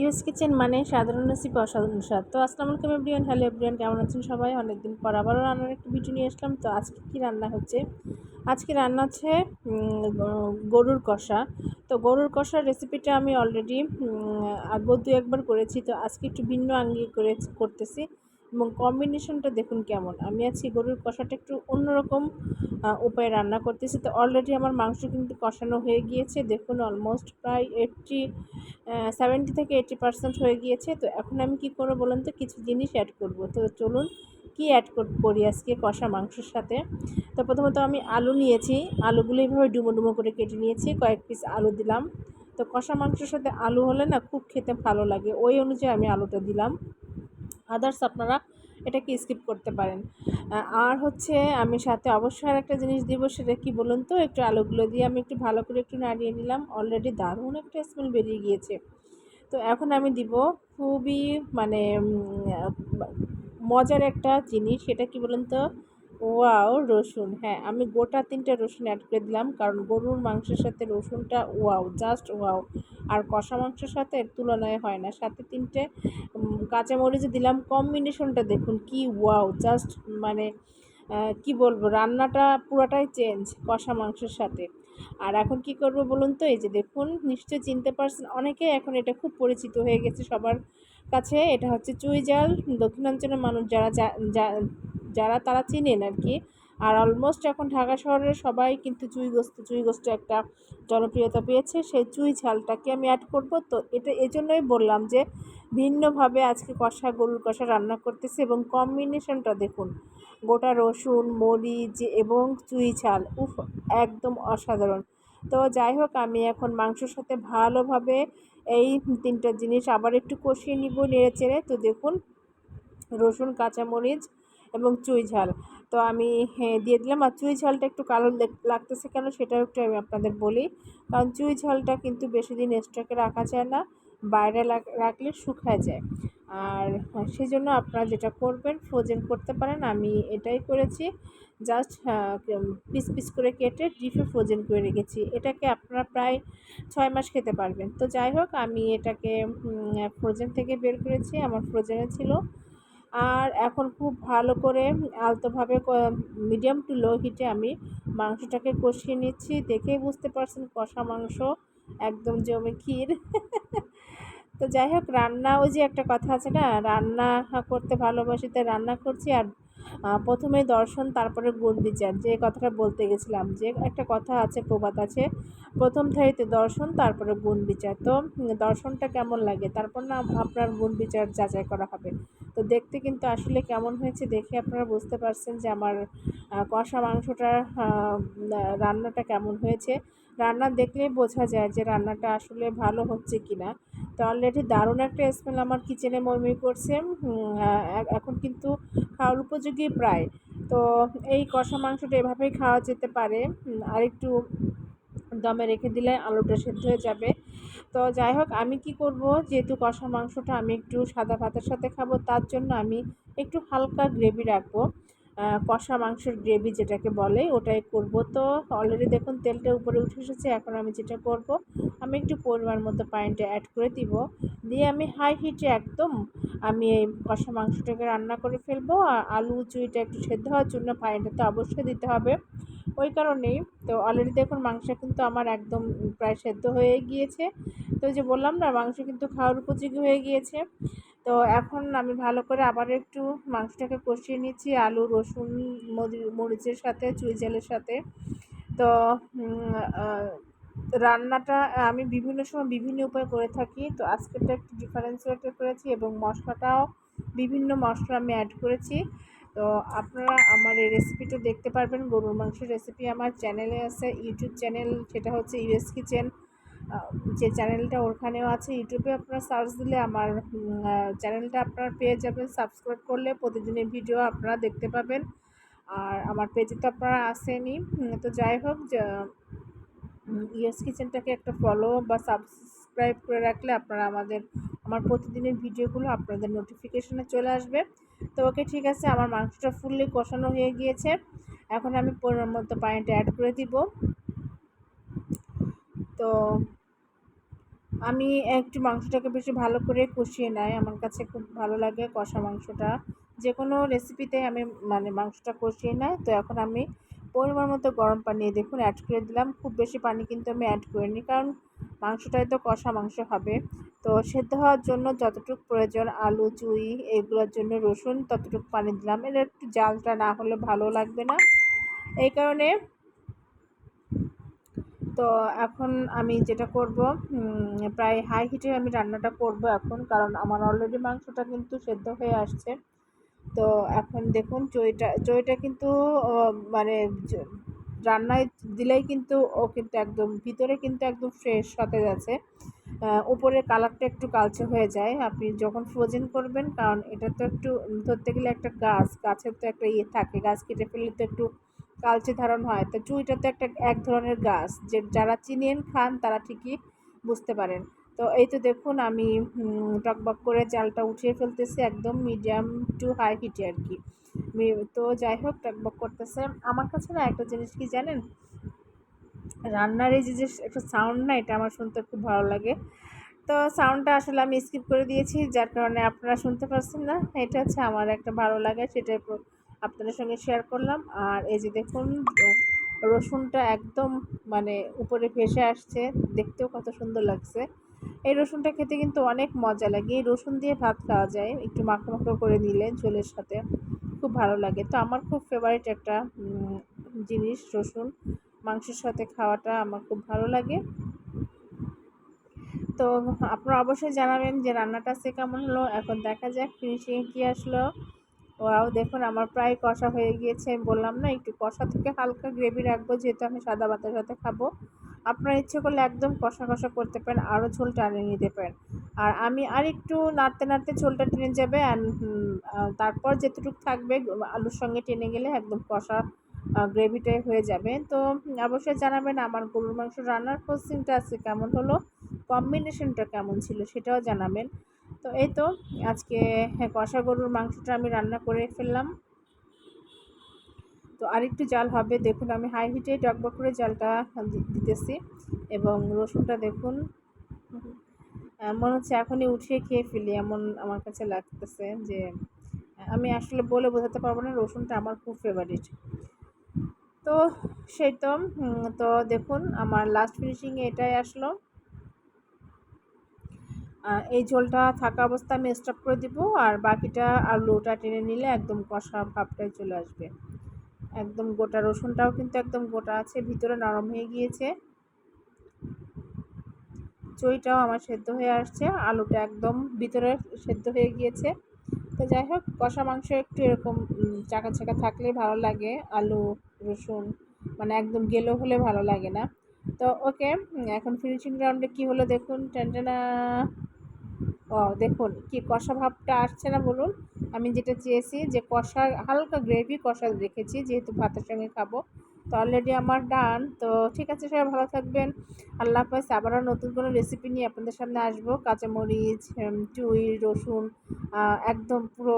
US kitchen মানে সাধারণ recipe অসাধারণ স্বাদ। তো আসসালামু আলাইকুম এভরিওয়ান হ্যালো এভরিওয়ান কেমন আছেন সবাই? অনেকদিন পর আবারও রান্নার একটা ভিডিও নিয়ে আসলাম। তো আজকে কী রান্না হচ্ছে? আজকে রান্না হচ্ছে গরুর কষা। তো গরুর কষার রেসিপিটা আমি অলরেডি আগেও দু একবার করেছি। তো আজকে একটু ভিন্ন আঙ্গি করে করতেছি। এবং কম্বিনেশনটা দেখুন কেমন। আমি আজকে গরুর কষাটা একটু অন্যরকম উপায়ে রান্না করতেছি। তো অলরেডি আমার মাংস কিন্তু কষানো হয়ে গিয়েছে। দেখুন অলমোস্ট প্রায় এইটটি সেভেন্টি থেকে এইটি পার্সেন্ট হয়ে গিয়েছে। তো এখন আমি কি করব বলুন তো? কিছু জিনিস অ্যাড করব। তো চলুন, কি অ্যাড করি আজকে কষা মাংসের সাথে? তো প্রথমত আমি আলু নিয়েছি। আলুগুলো এইভাবে ডুমো ডুমো করে কেটে নিয়েছি। কয়েক পিস আলু দিলাম। তো কষা মাংসের সাথে আলু হলে না খুব খেতে ভালো লাগে। ওই অনুযায়ী আমি আলুটা দিলাম। আদার্স আপনারা এটাকে স্কিপ করতে পারেন। আর হচ্ছে আমি সাথে অবশ্যই আর একটা জিনিস দিব, সেটা কি বলুন তো? একটু আলুগুলো দিয়ে আমি একটু ভালো করে একটু নাড়িয়ে নিলাম। অলরেডি দারুণ একটা স্মেল বেরিয়ে গিয়েছে। তো এখন আমি দিব খুবই মানে মজার একটা জিনিস, সেটা কি বলুন তো? ওয়াও, রসুন। হ্যাঁ আমি গোটা তিনটে রসুন অ্যাড করে দিলাম, কারণ গরুর মাংসের সাথে রসুনটা ওয়াও জাস্ট ওয়াও। আর কষা মাংসের সাথে এর তুলনায় হয় না। সাথে তিনটে কাঁচামরিচ দিলাম। কম্বিনেশনটা দেখুন কি ওয়াও জাস্ট মানে কি বলব, রান্নাটা পুরোটাই চেঞ্জ কষা মাংসের সাথে। আর এখন কি করব বলুন তো? এই যে দেখুন, নিশ্চয়ই চিনতে পারছেন অনেকে এখন এটা খুব পরিচিত হয়ে গেছে সবার কাছে, এটা হচ্ছে চুই জাল। দক্ষিণাঞ্চলের মানুষ যারা যারা তারা চিনেন আর কি আর অলমোস্ট এখন ঢাকা শহরের সবাই কিন্তু চুই গোস্ত চুই গোস্ত একটা জনপ্রিয়তা পেয়েছে। সেই চুই ঝালটাকে আমি অ্যাড করব। তো এটা, এজন্যই বললাম যে, ভিন্নভাবে আজকে কষা, গরুর কষা রান্না করতেছি এবং কম্বিনেশনটা দেখুন। গোটা রসুন, মরিচ এবং চুই ঝাল, উফ, একদম অসাধারণ। তো যাই হোক, আমি এখন মাংসর সাথে ভালোভাবে এই তিনটা জিনিস আবার একটু কষিয়ে নিব নেড়ে চেড়ে। তো দেখুন, রসুন, কাঁচামরিচ এবং চুই ঝাল। তো আমি হ্যাঁ দিয়ে দিলাম। আর চুই ঝালটা একটু কালো লাগতেছে কেন সেটাও একটু আমি আপনাদের বলি। কারণ চুই ঝালটা কিন্তু বেশি দিন স্টকে রাখা যায় না, বাইরে রাখলে শুকায় যায়। আর সেই জন্য আপনারা যেটা করবেন ফ্রোজেন করতে পারেন। আমি এটাই করেছি। জাস্ট পিস পিস করে কেটে ডিপে ফ্রোজেন করে রেখেছি। এটাকে আপনারা প্রায় ছয় মাস খেতে পারবেন। তো যাই হোক, আমি এটাকে ফ্রোজেন থেকে বের করেছি। আমার ফ্রোজেনে ছিল। আর এখন খুব ভালো করে আলতোভাবে মিডিয়াম টু লো হিটে আমি মাংসটাকে কষিয়ে নিচ্ছি। দেখেই বুঝতে পারছেন কষা মাংস একদম জমে ক্ষীর। তো যাই হোক, রান্না, ওই যে একটা কথা আছে না, রান্না করতে ভালোবাসি, তাই রান্না করছি। আর প্রথমে দর্শন, তারপরে গুণ বিচার, যে কথাটা বলতে গেছিলাম। যে একটা কথা আছে, প্রবাদ আছে, প্রথম ধারিতে দর্শন, তারপরে গুণ বিচার। তো দর্শনটা কেমন লাগে? তারপর না আপনার গুণ বিচার যাচাই করা হবে। তো দেখতে কিন্তু আসলে কেমন হয়েছে, দেখে আপনারা বুঝতে পারছেন যে আমার কষা মাংসটার রান্নাটা কেমন হয়েছে। রান্না দেখলেই বোঝা যায় যে রান্নাটা আসলে ভালো হচ্ছে কি না তো অলরেডি দারুণ একটা স্মেল আমার কিচেনে মরমি করছে। এখন কিন্তু খাওয়ার উপযোগী প্রায়। তো এই কষা মাংসটা এভাবেই খাওয়া যেতে পারে। আর একটু দমে রেখে দিলে আলুটা সেদ্ধ হয়ে যাবে। তো যাই হোক, আমি কি করব? যেহেতু কষা মাংসটা আমি একটু সাদা ভাতের সাথে খাব, তার জন্য আমি একটু হালকা গ্রেভি রাখব। কষা মাংসের গ্রেভি যেটাকে বলে, ওটাই করব। তো অলরেডি দেখুন তেলটা উপরে উঠে এসেছে, এখন আমি যেটা করব, আমি একটু পরিমাণ মতো পানিটা অ্যাড করে দিব। দিয়ে আমি হাই হিটে একদম আমি এই কষা মাংসটাকে রান্না করে ফেলব। আর আলু চুইটা একটু সেদ্ধ হওয়ার জন্য পানিটা তো অবশ্যই দিতে হবে। ওই কারণেই তো অলরেডি দেখুন মাংস কিন্তু আমার একদম প্রায় সেদ্ধ হয়ে গিয়েছে। তো যে বললাম না, মাংস কিন্তু খাওয়ার উপযোগী হয়ে গিয়েছে। তো এখন আমি ভালো করে আবার একটু মাংসটাকে কষিয়ে নিচ্ছি, আলু, রসুন মরিচের সাথে, চুই জালের সাথে। তো রান্নাটা আমি বিভিন্ন সময় বিভিন্ন উপায় করে থাকি। তো আজকেরটা একটু ডিফারেন্স করেছি এবং মশলাটাও বিভিন্ন মশলা আমি অ্যাড করেছি। তো আপনারা আমার এই রেসিপিটা দেখতে পারবেন। গরুর মাংসের রেসিপি আমার চ্যানেলে আছে, ইউটিউব চ্যানেল সেটা হচ্ছে ইউএস কিচেন যে চ্যানেলটা ওখানেও আছে, ইউটিউবে আপনারা সার্চ দিলে আমার চ্যানেলটা আপনারা পেয়ে যাবেন। সাবস্ক্রাইব করলে প্রতিদিনের ভিডিও আপনারা দেখতে পাবেন। আর আমার পেজে তো আপনারা আসেনি তো যাই হোক ইয়েস কিচেনটাকে একটা ফলো বা সাবস্ক্রাইব করে রাখলে আপনারা আমাদের, আমার প্রতিদিনের ভিডিওগুলো আপনাদের নোটিফিকেশনে চলে আসবে। তো ওকে ঠিক আছে, আমার মাংসটা ফুললি কষানো হয়ে গিয়েছে। এখন আমি পরিমাণ মতো পানিটা অ্যাড করে দিব। তো আমি একটু মাংসটাকে বেশি ভালো করে কষিয়ে নেয় আমার কাছে খুব ভালো লাগে কষা মাংসটা। যে কোনো রেসিপিতে আমি মানে মাংসটা কষিয়ে নেয় তো এখন আমি পরিমাণ মতো গরম পানি দেখুন অ্যাড করে দিলাম। খুব বেশি পানি কিন্তু আমি অ্যাড করিনি কারণ মাংসটাই তো কষা মাংস হবে। তো সেদ্ধ হওয়ার জন্য যতটুকু প্রয়োজন আলু, চুই এগুলোর জন্য রসুন ততটুকু পানি দিলাম। এটা একটু জালটা না হলে ভালো লাগবে না। এই কারণে তো এখন আমি যেটা করব প্রায় হাই হিটে আমি রান্নাটা করব এখন, কারণ আমার অলরেডি মাংসটা কিন্তু সেদ্ধ হয়ে আসছে। তো এখন দেখুন চইটা চইটা কিন্তু মানে রান্নায় দিলেই কিন্তু ও কিন্তু একদম, ভিতরে কিন্তু একদম ফ্রেশ সতেজ আছে। উপরের কালারটা একটু কালচে হয়ে যায়। আপনি যখন ফ্রোজেন করবেন, কারণ এটা তো একটু, ধরতে গেলে একটা গাছ, গাছের তো একটা ইয়ে থাকে, গাছ কেটে ফেললে তো একটু কালচে ধারণ হয়। তো চুইটা তো একটা এক ধরনের গাছ যে যারা চিনেন খান তারা ঠিকই বুঝতে পারেন। তো এই তো দেখুন আমি টকবক করে চালটা উঠিয়ে ফেলতেছি একদম মিডিয়াম টু হাই হিটে আর কি। তো যাই হোক টকবক করতেছে। আমার কাছে না একটা জিনিস কি জানেন? রান্নার এই যে একটা সাউন্ড না, এটা আমার শুনতে খুব ভালো লাগে। তো সাউন্ডটা আসলে আমি স্কিপ করে দিয়েছি, যার কারণে আপনারা শুনতে পারছেন না। এটা হচ্ছে আমার একটা ভালো লাগে, সেটাই আপনাদের সঙ্গে শেয়ার করলাম। আর এই যে দেখুন, রসুনটা একদম মানে উপরে ভেসে আসছে। দেখতেও কত সুন্দর লাগছে। এই রসুনটা খেতে কিন্তু অনেক মজা লাগে। এই রসুন দিয়ে ভাত খাওয়া যায়। একটু মাখো মাখো করে নিলে ঝোলের সাথে খুব ভালো লাগে। তো আমার খুব ফেভারিট একটা জিনিস রসুন। মাংসের সাথে খাওয়াটা আমার খুব ভালো লাগে। তো আপনারা অবশ্যই জানাবেন যে রান্নাটা সে কেমন হলো। এখন দেখা যাক ফিনিশিংয়ে কী আসলো। ওয়াও, দেখুন আমার প্রায় কষা হয়ে গিয়েছে। আমি বললাম, না, একটু কষা থেকে হালকা গ্রেভি রাখব, যেহেতু আমি সাদা ভাতের সাথে খাব। আপনার ইচ্ছে করলে একদম কষা কষা করতে পারেন, আরও ঝোল টানে নিতে পারেন। আর আমি আর একটু নাড়তে নাড়তে ঝোলটা টেনে যাবে তারপর যেটুকু থাকবে, আলুর সঙ্গে টেনে গেলে একদম কষা গ্রেভিটাই হয়ে যাবে। তো, অবশ্যই জানাবেন আমার গরুর মাংস রান্নার প্রসেসিংটা আজকে কেমন হলো, কম্বিনেশনটা কেমন ছিল সেটাও জানাবেন। তো এই তো, আজকে হ্যাঁ কষা গরুর মাংসটা আমি রান্না করে ফেললাম। তো আরেকটু জাল হবে, দেখুন আমি হাই হিটে টকবক করে জালটা দিতেছি এবং রসুনটা দেখুন। মনে হচ্ছে এখনই উঠিয়ে খেয়ে ফেলি এমন আমার কাছে লাগতেছে যে, আমি আসলে বলে বোঝাতে পারব না, রসুনটা আমার খুব ফেভারিট তো সেই তো তো দেখুন, আমার লাস্ট ফিনিশিংয়ে এটাই আসলো। এই ঝোলটা থাকা অবস্থা আমি স্টপ করে দিব আর বাকিটা আলুটা টেনে নিলে একদম কষা ভাবটাই চলে আসবে। একদম গোটা রসুনটাও কিন্তু একদম গোটা আছে, ভিতরে নরম হয়ে গিয়েছে। চইটাও আমার সেদ্ধ হয়ে আসছে, আলুটা একদম ভিতরে সেদ্ধ হয়ে গিয়েছে। তো যাই হোক, কষা মাংস একটু এরকম চাকা চাকা থাকলেই ভালো লাগে, আলু, রসুন মানে একদম গেলো হলে ভালো লাগে না। তো ওকে, এখন ফিনিশিং রাউন্ডে কী হলো দেখুন টেনটেনা দেখুন কি কষা ভাবটা আসছে না বলুন। আমি যেটা চেয়েছি যে কষা, হালকা গ্রেভি কষা রেখেছি, যেহেতু ভাতের সঙ্গে খাব। তো অলরেডি আমার ডান তো ঠিক আছে সবাই ভালো থাকবেন। আল্লাহ হাফেজ, আবারও নতুন কোনো রেসিপি নিয়ে আপনাদের সামনে আসব। কাঁচামরিচ চুই রসুন একদম পুরো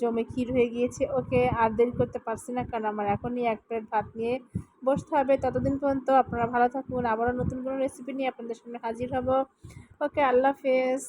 জমে ক্ষীর হয়ে গিয়েছে। ওকে, আর দেরি করতে পারছি না, কারণ আমার এখনই এক প্লেট ভাত নিয়ে বসতে হবে। ততদিন পর্যন্ত আপনারা ভালো থাকুন। আবারও নতুন কোনো রেসিপি নিয়ে আপনাদের সামনে হাজির হব। ওকে, আল্লাহ হাফেজ।